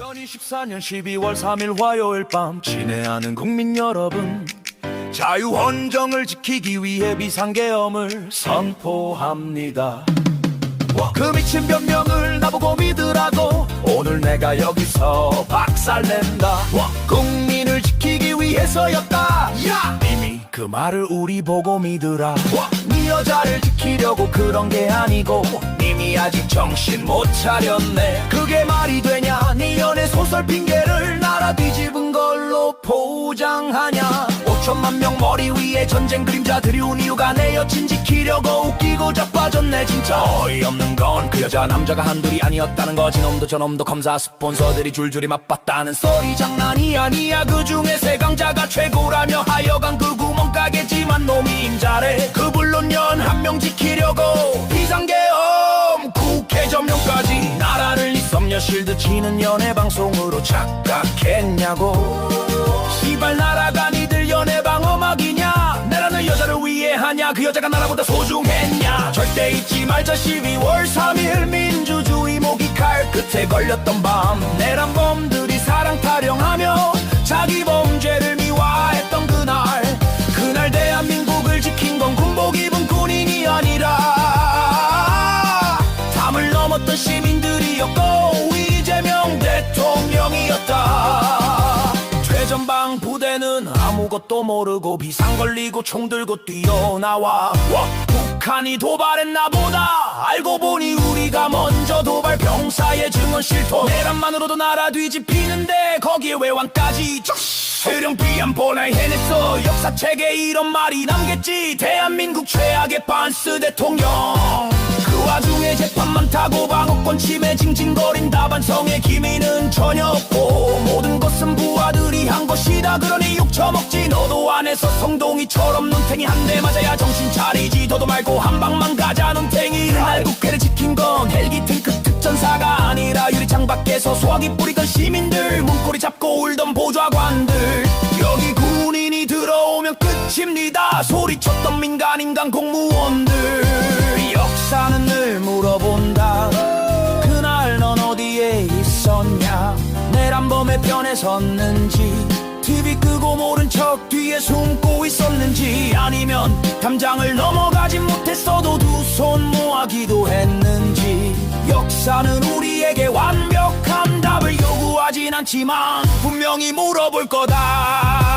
2024년 12월 3일 화요일 밤 친애하는 국민 여러분 자유 헌정을 지키기 위해 비상계엄을 선포합니다. 그 미친 변명을 나보고 믿으라고 오늘 내가 여기서 박살낸다. 국민을 지키기 위해서였다. 이미 그 말을 우리 보고 믿으라. 네 여자를 지키려고 그런 게 아니고 이미 아직 정신 못 차렸네. 그게 말이 되냐? 네 연애 소설 핑계를 나라 뒤집은 걸로 포장하냐? 5천만 명 머리 위에 전쟁 그림자 들이운 이유가 내 여친 지키려고 웃기고 자빠졌네 진짜. 어이없는 건 그 여자 남자가 한둘이 아니었다는 거지. 놈도 저놈도 검사 스폰서들이 줄줄이 맞봤다는. 소리 장난이 아니야. 그 중에 세 강자가 최고라며 하여 연한명 지키려고 비상계엄 국회 점령까지. 나라를 이 썸녀 실드 치는 연애 방송으로 착각했냐고. 시발 나라가 니들 연애 방어막이냐? 나라는 여자를 위해 하냐? 그 여자가 나라보다 소중했냐? 절대 잊지 말자 12월 3일 민주주의 모기 칼 끝에 걸렸던 밤. 내란 넘었던 시민들이었고 이재명 대통령이었다. 최전방 부대는 아무것도 모르고 비상 걸리고 총 들고 뛰어나와. 와, 북한이 도발했나 보다. 알고 보니 우리가 먼저 도발 병사의 증언 실토. 내란만으로도 나라 뒤집히는데 거기에 외환까지 수령 비안 보내 해냈어. 역사책에 이런 말이 남겠지. 대한민국 최악의 반스 대통령. 그 와중에 재판만 타고 방어권 침해 징징거린다 반성의 기미는 전혀 없고 모든 것은 부하들이 한 것이다. 그러니 욕 처먹지. 너도 안에서 성동이처럼 눈탱이 한 대 맞아야 정신 차리지. 너도 말고 한 방만 가자 눈탱이. 날 국회를 지킨 건 헬기 탱크 특전사가 아니라 유리창 밖에서 소화기 뿌리던 시민들. 문고리 잡고 울던 보좌관들. 여기 군인이 들어오면 끝입니다. 소리쳤던 민간 인간 공무원들 내란범의 편에 섰는지 TV 끄고 모른 척 뒤에 숨고 있었는지 아니면 담장을 넘어가지 못했어도 두 손 모아 기도했는지 역사는 우리에게 완벽한 답을 요구하진 않지만 분명히 물어볼 거다